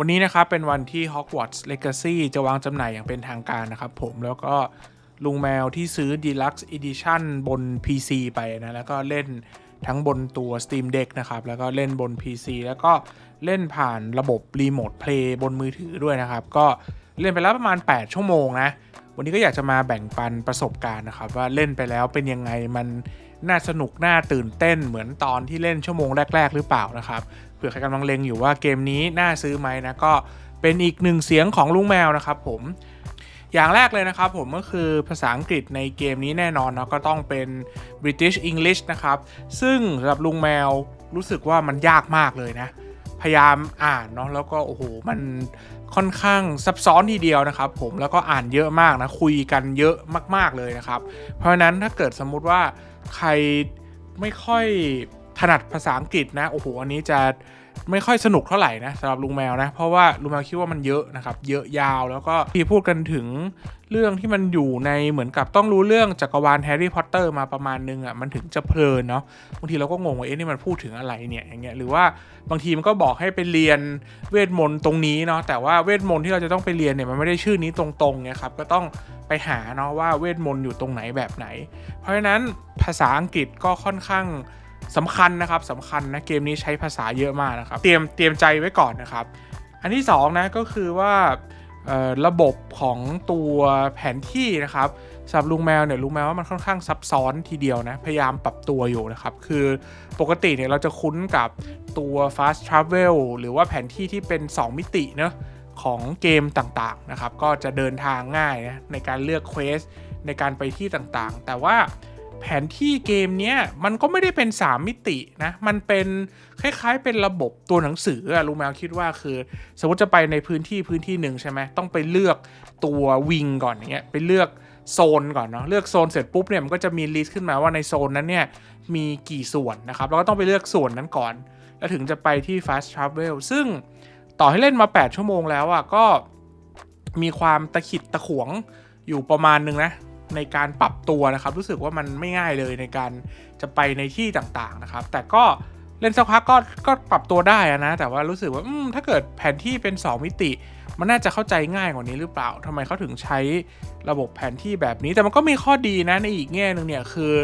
วันนี้นะครับเป็นวันที่ Hogwarts Legacy จะวางจำหน่ายอย่างเป็นทางการนะครับผมแล้วก็ลุงแมวที่ซื้อ Deluxe Edition บน PC ไปนะ แล้วก็เล่นทั้งบนตัว Steam Deck นะครับ แล้วก็เล่นบน PC แล้วก็เล่นผ่านระบบ Remote Play บนมือถือด้วยนะครับ ก็เล่นไปแล้วประมาณ 8 ชั่วโมงนะ วันนี้ก็อยากจะมาแบ่งปันประสบการณ์นะครับ ว่าเล่นไปแล้วเป็นยังไงมันน่าสนุกน่าตื่นเต้นเหมือนตอนที่เล่นชั่วโมงแรก ๆ หรือเปล่านะครับ เผื่อใครกำลังเลงอยู่ว่าเกมนี้น่าซื้อไหมนะก็เป็นอีกหนึ่งเสียงของลุงแมวนะครับผมอย่างแรกเลยนะครับผมก็คือภาษาอังกฤษในเกมนี้แน่นอนเนาะก็ต้องเป็น British English นะครับ ซึ่งสำหรับลุงแมวรู้สึกว่ามันยากมากเลยนะ พยายามอ่านเนาะแล้วก็โอ้โหมันค่อนข้างซับซ้อนทีเดียวนะครับ ผมแล้วก็อ่านเยอะมากนะคุยกันเยอะมาก ๆเลยนะครับ เพราะฉะนั้นถ้าเกิดสมมุติว่าใครไม่ค่อย ถนัดภาษาอังกฤษนะโอ้โหอันนี้จะไม่ค่อยสนุกเท่าไหร่นะสำหรับลุงแมวนะเพราะว่าลุงแมวคิดว่ามันเยอะนะครับเยอะยาวแล้วก็ที่พูดกันถึงเรื่องที่มันอยู่ในเหมือนกับต้องรู้เรื่องจักรวาลแฮร์รี่พอตเตอร์มาประมาณนึงอะมันถึงจะเพลินเนาะบางทีเราก็งงว่าเอ๊ะนี่มันพูดถึงอะไรเนี่ยอย่างเงี้ยหรือว่าบางทีมันก็บอกให้ไปเรียนเวทมนต์ตรงนี้เนาะแต่ว่าเวทมนต์ที่เราจะต้องไปเรียนเนี่ยมันไม่ได้ชื่อนี้ตรงๆเนี่ยครับก็ต้องไปหาเนาะว่าเวทมนต์อยู่ตรงไหนแบบไหน เพราะฉะนั้นภาษาอังกฤษก็ค่อนข้าง สำคัญนะครับสำคัญนะเกมนี้ใช้ภาษาเยอะมากนะครับ เตรียมเตรียมใจไว้ก่อนนะครับ อันที่2นะก็คือว่าระบบของตัวแผนที่นะครับสำหรับลุงแมวเนี่ยลุงแมวว่ามันค่อนข้างซับซ้อนทีเดียวนะพยายามปรับตัวอยู่นะครับ คือปกติเนี่ยเราจะคุ้นกับตัว fast travel หรือว่าแผนที่ที่เป็น 2 มิติเนะของเกมต่างๆนะครับ ก็จะเดินทางง่ายนะในการเลือกเควสในการไปที่ต่างๆ แต่ว่า แผนที่เกมเนี้ยมันก็ไม่ได้เป็น 3 มิตินะ มันเป็นคล้ายๆ เป็นระบบตัวหนังสืออะลุงแมวคิดว่าคือ สมมติจะไปในพื้นที่พื้นที่หนึ่งใช่ไหมต้องไปเลือกตัววิงก่อนอย่างเงี้ยไปเลือกโซนก่อนเนาะเลือกโซนเสร็จปุ๊บเนี่ยมันก็จะมีลิสต์ขึ้นมาว่าในโซนนั้นเนี่ยมีกี่ส่วนนะครับแล้วก็ต้องไปเลือกส่วนนั้นก่อน แล้วถึงจะไปที่ fast travel ซึ่งต่อให้เล่นมา 8 ชั่วโมงแล้วอะก็มีความตะขิดตะขวงอยู่ประมาณนึงนะ ในการปรับตัวนะครับ รู้สึกว่ามันไม่ง่ายเลยในการจะไปในที่ต่างๆนะครับ แต่ก็เล่นสักพักก็ก็ปรับตัวได้อะนะ แต่ว่ารู้สึกว่าอืมถ้าเกิดแผนที่เป็น 2 มิติ มันน่าจะเข้าใจง่ายกว่านี้หรือเปล่าทำไมเขาถึงใช้ระบบแผนที่แบบนี้ แต่มันก็มีข้อดีนะในอีกแง่หนึ่งเนี่ยคือ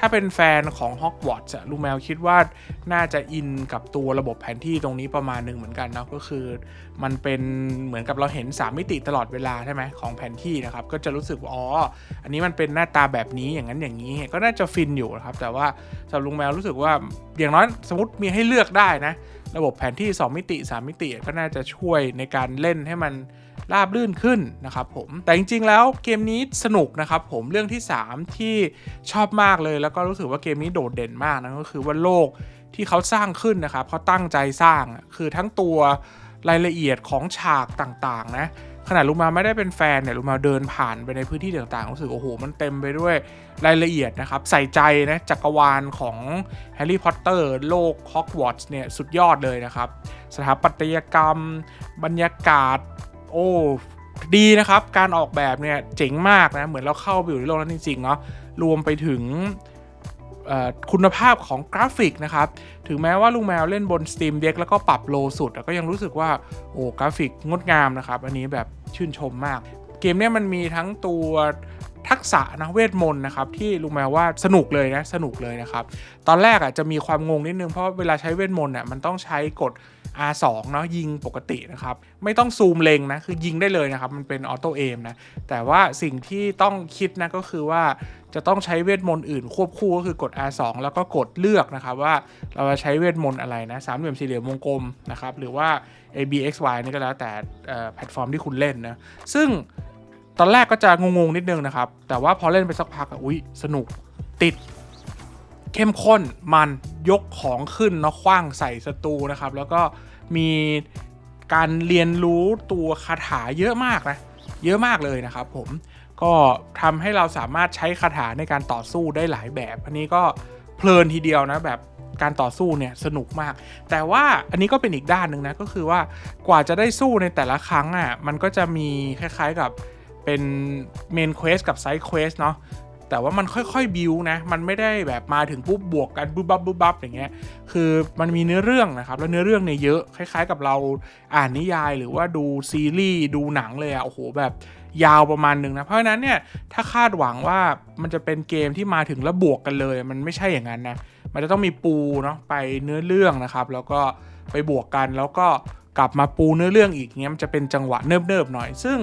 ถ้าเป็นแฟนของ Hogwarts อะลุงแมวคิดว่าน่าจะอินกับตัวระบบแผนที่ตรงนี้ประมาณหนึ่งเหมือนกันนะก็คือ มันเป็นเหมือนกับเราเห็น 3 มิติตลอดเวลาใช่ไหมของแผนที่นะครับก็จะรู้สึกว่าอ๋ออันนี้มันเป็นหน้าตาแบบนี้อย่างนั้นอย่างนี้ก็น่าจะฟินอยู่นะครับแต่ว่าสำหรับลุงแมวรู้สึกว่าอย่างน้อยสมมติมีให้เลือกได้นะ ระบบแผนที่ 2 มิติ 3 มิติ ก็น่าจะช่วยในการเล่นให้มันราบลื่นขึ้นนะครับผม แต่จริงๆ แล้วเกมนี้สนุกนะครับผม เรื่องที่ 3 ที่ชอบมากเลย แล้วก็รู้สึกว่าเกมนี้โดดเด่นมากนะก็คือว่าโลกที่เขาสร้างขึ้นนะครับเขาตั้งใจสร้าง คือทั้งตัวรายละเอียดของฉากต่างๆ นะ ขนาดลุงมาไม่ได้เป็นแฟนเนี่ยลุงมาเดินผ่านไปในพื้นที่ต่างๆรู้สึกโอ้โหมันเต็มไปด้วยรายละเอียดนะครับ ใส่ใจนะจักรวาลของแฮร์รี่พอตเตอร์โลกฮอกวอตส์เนี่ยสุดยอดเลยนะครับ สถาปัตยกรรม บรรยากาศ โอ้ดีนะครับ การออกแบบเนี่ยเจ๋งมากนะเหมือนเราเข้าไปอยู่ในโลกนั้นจริงๆเนาะรวมไปถึงคุณภาพของกราฟิกนะครับ ถึงแม้ว่าลุงแมวเล่นบน Steam Deck แล้วก็ปรับโลสุด ก็ยังรู้สึกว่า โอ้กราฟิกงดงามนะครับ อันนี้แบบ ชื่นชมมาก เกมเนี่ยมันมีทั้งตัว ทักษะนะเวทมนต์นะครับที่ลุงแมวว่าสนุกเลยนะสนุกเลยนะครับ ตอนแรกอะจะมีความงงนิดนึงเพราะเวลาใช้เวทมนต์อะมันต้องใช้กด R2 เนาะยิงปกตินะครับ ไม่ต้องซูมเล็งนะคือยิงได้เลยนะครับ มันเป็นออโต้เอมนะ แต่ว่าสิ่งที่ต้องคิดนะก็คือว่าจะต้องใช้เวทมนต์อื่นควบคู่ก็คือกด R2 แล้วก็กดเลือกนะครับว่าเราจะใช้เวทมนต์อะไรนะสามเหลี่ยมสี่เหลี่ยมวงกลมนะครับหรือว่า A B X Y นี่ก็แล้วแต่แพลตฟอร์มที่คุณเล่นนะซึ่ง ตอนแรกก็จะงงๆนิดนึงนะครับ แต่ว่าพอเล่นไปสักพักอุ้ยสนุกติด เข้มข้นมันยกของขึ้นเนาะคว้างใส่ศัตรูนะครับ แล้วก็มีการเรียนรู้ตัวคาถาเยอะมากนะเยอะมากเลยนะครับ ผมก็ทำให้เราสามารถใช้คาถาในการต่อสู้ได้หลายแบบอันนี้ก็เพลินทีเดียวนะแบบการต่อสู้เนี่ยสนุกมาก แต่ว่าอันนี้ก็เป็นอีกด้านหนึ่งนะก็คือว่ากว่าจะได้สู้ในแต่ละครั้งอะมันก็จะมีคล้ายๆกับ เป็นเมนเควสกับไซด์เควสเนาะแต่ว่ามันค่อยๆบิวนะ มันไม่ได้แบบมาถึงปุ๊บบวกกันปุ๊บบับปุ๊บบับอย่างเงี้ย คือมันมีเนื้อเรื่องนะครับ แล้วเนื้อเรื่องเนี่ยเยอะ คล้ายๆ กับเราอ่านนิยายหรือว่าดูซีรีส์ดูหนังเลยอะโอ้โหแบบยาวประมาณหนึ่งนะ เพราะฉะนั้นเนี่ยถ้าคาดหวังว่ามันจะเป็นเกมที่มาถึงแล้วบวกกันเลย มันไม่ใช่อย่างนั้นนะ มันจะต้องมีปูเนาะไปเนื้อเรื่องนะครับ แล้วก็ไปบวกกันแล้วก็กลับมาปูเนื้อเรื่องอีกเงี้ยมันจะเป็นจังหวะเนิบๆหน่อย ซึ่ง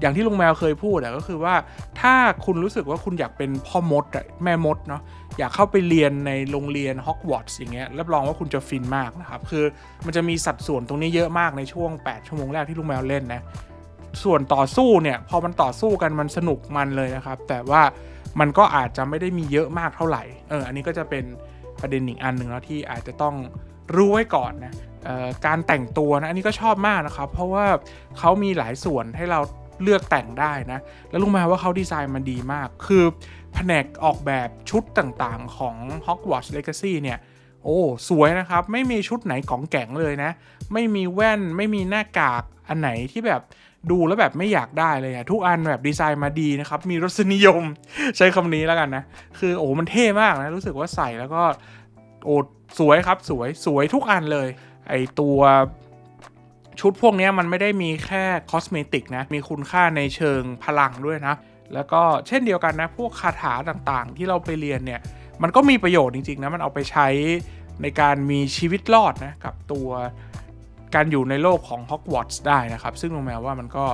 อย่างที่ลุงแมวเคยพูดอะก็คือว่าถ้าคุณรู้สึกว่าคุณอยากเป็นพ่อมดอะแม่มดเนาะอยากเข้าไปเรียนในโรงเรียนฮอกวอตส์อย่างเงี้ยรับรองว่าคุณจะฟินมากนะครับ คือมันจะมีสัดส่วนตรงนี้เยอะมากในช่วง 8 ชั่วโมงแรกที่ลุงแมวเล่นนะส่วนต่อสู้เนี่ยพอมันต่อสู้กันมันสนุกมันเลยนะครับ แต่ว่ามันก็อาจจะไม่ได้มีเยอะมากเท่าไหร่เอออันนี้ก็จะเป็นประเด็นอีกอันหนึ่งแล้วที่อาจจะต้องรู้ไว้ก่อนนะการแต่งตัวนะอันนี้ก็ชอบมากนะครับ เพราะว่าเขามีหลายส่วนให้เรา เลือกแต่งได้นะ แล้วลุงแมว่าเขาดีไซน์มันดีมาก คือแผนกออกแบบชุดต่างๆของ Hogwarts Legacy เนี่ย โอ้ สวยนะครับ ไม่มีชุดไหนกองแก๋งเลยนะ ไม่มีแว่น ไม่มีหน้ากาก อันไหนที่แบบดูแล้วแบบไม่อยากได้เลยอะทุกอันแบบดีไซน์มาดีนะครับ มีรสนิยมใช้คำนี้แล้วกันนะ คือโอ้ มันเท่มากนะ รู้สึกว่าใส่แล้วก็ โอ้ สวยครับ สวย สวยทุกอันเลย ไอตัว ชุดพวกนี้มันไม่ได้มีแค่คอสเมติกนะ มีคุณค่าในเชิงพลังด้วยนะ แล้วก็เช่นเดียวกันนะ พวกคาถาต่างๆ ที่เราไปเรียนเนี่ย มันก็มีประโยชน์จริงๆนะ มันเอาไปใช้ในการมีชีวิตรอดนะกับตัวการอยู่ในโลกของฮอกวอตส์ได้นะครับ ซึ่งลุงแมวว่ามันก็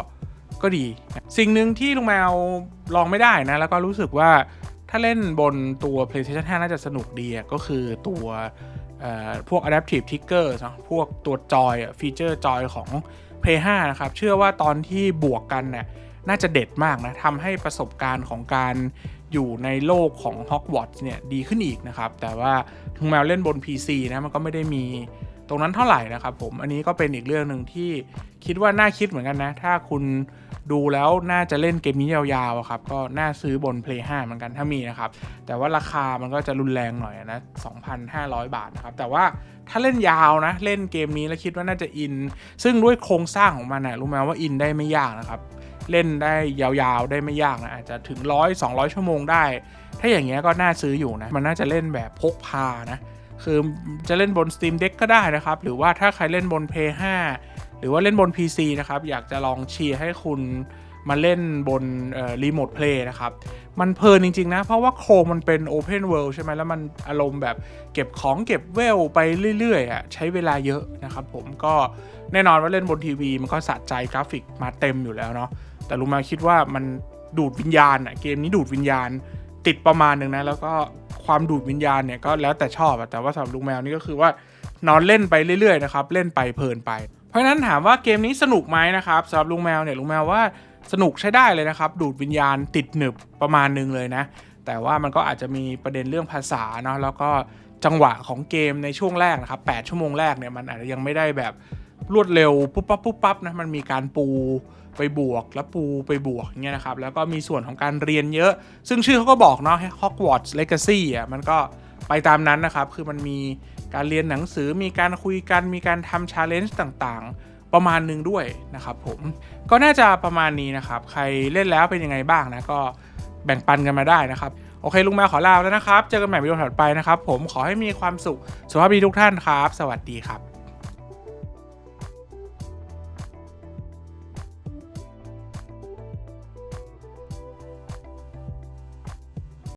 ก็ดี สิ่งหนึ่งที่ลุงแมวลองไม่ได้นะ แล้วก็รู้สึกว่า ถ้าเล่นบนตัว PlayStation 5 น่าจะสนุกดีก็คือตัวพวก Adaptive Trigger นะพวกตัวจอยฟีเจอร์จอยของ Play 5 นะครับ เชื่อว่าตอนที่บวกกันเนี่ยน่าจะเด็ดมากนะทำให้ประสบการณ์ของการอยู่ในโลกของ Hogwarts เนี่ยดีขึ้นอีกนะครับ แต่ว่าถึงแมวเล่นบน PC นะมันก็ไม่ได้มี ตรงนั้นเท่าไหร่นะครับผมอันนี้ก็เป็นอีกเรื่องหนึ่งที่คิดว่าน่าคิดเหมือนกันนะ ถ้าคุณดูแล้วน่าจะเล่นเกมนี้ยาวๆครับก็น่าซื้อบน Play 5เหมือนกันถ้ามีนะครับ แต่ว่าราคามันก็จะรุนแรงหน่อยนะ2,500 บาทนะครับ แต่ว่าถ้าเล่นยาวนะ เล่นเกมนี้แล้วคิดว่าน่าจะอิน ซึ่งด้วยโครงสร้างของมันนะรู้ไหมว่าอินได้ไม่ยากนะครับ เล่นได้ยาวๆได้ไม่ยากนะอาจจะถึงร้อย200 ชั่วโมงได้ ถ้าอย่างเงี้ยก็น่าซื้ออยู่นะมันน่าจะเล่นแบบพกพานะ คือจะเล่นบน Steam Deck ก็ได้นะครับ หรือว่าถ้าใครเล่นบน Play 5หรือว่าเล่นบน PC นะครับ อยากจะลองเชียร์ให้คุณมาเล่นบนรีโมทเพลย์นะครับ มันเพลินจริง ๆ นะ เพราะว่าโครงมันเป็น Open World ใช่ไหมแล้วมันอารมณ์แบบเก็บของเก็บเวลไปเรื่อยๆอะใช้เวลาเยอะนะครับผมก็แน่นอนว่าเล่นบนทีวี มันก็สะใจกราฟิกมาเต็มอยู่แล้วเนาะแต่ลุงมาคิดว่ามันดูดวิญญาณอะเกมนี้ดูดวิญญาณติดประมาณหนึ่งนะ แล้วก็ ความดูดวิญญาณเนี่ยก็แล้วแต่ชอบอะแต่ว่าสำหรับลุงแมวนี่ก็คือว่านอนเล่นไปเรื่อยๆนะครับเล่นไปเพลินไป เพราะฉะนั้นถามว่าเกมนี้สนุกไหมนะครับสำหรับลุงแมวเนี่ยลุงแมวว่าสนุกใช้ได้เลยนะครับ ดูดวิญญาณติดหนึบประมาณนึงเลยนะ แต่ว่ามันก็อาจจะมีประเด็นเรื่องภาษาเนาะแล้วก็จังหวะของเกมในช่วงแรกนะครับ 8 ชั่วโมงแรกเนี่ยมันอาจจะยังไม่ได้แบบรวดเร็วปุ๊บปั๊บปุ๊บปั๊บนะมันมีการปู ไปบวกแล้วปูไปบวกเงี้ยนะครับแล้วก็มีส่วนของการเรียนเยอะ ซึ่งชื่อเขาก็บอกเนาะ Hogwarts Legacy อะมันก็ไปตามนั้นนะครับ คือมันมีการเรียนหนังสือมีการคุยกันมีการทำ challenge ต่างๆ ประมาณหนึ่งด้วยนะครับผมก็น่าจะประมาณนี้นะครับ ใครเล่นแล้วเป็นยังไงบ้างนะก็แบ่งปันกันมาได้นะครับ โอเคลุงแมวขอลาแล้วนะครับ เจอกันใหม่วิดีโอถัดไปนะครับ ผมขอให้มีความสุขสุขภาพดีทุกท่านครับ สวัสดีครับ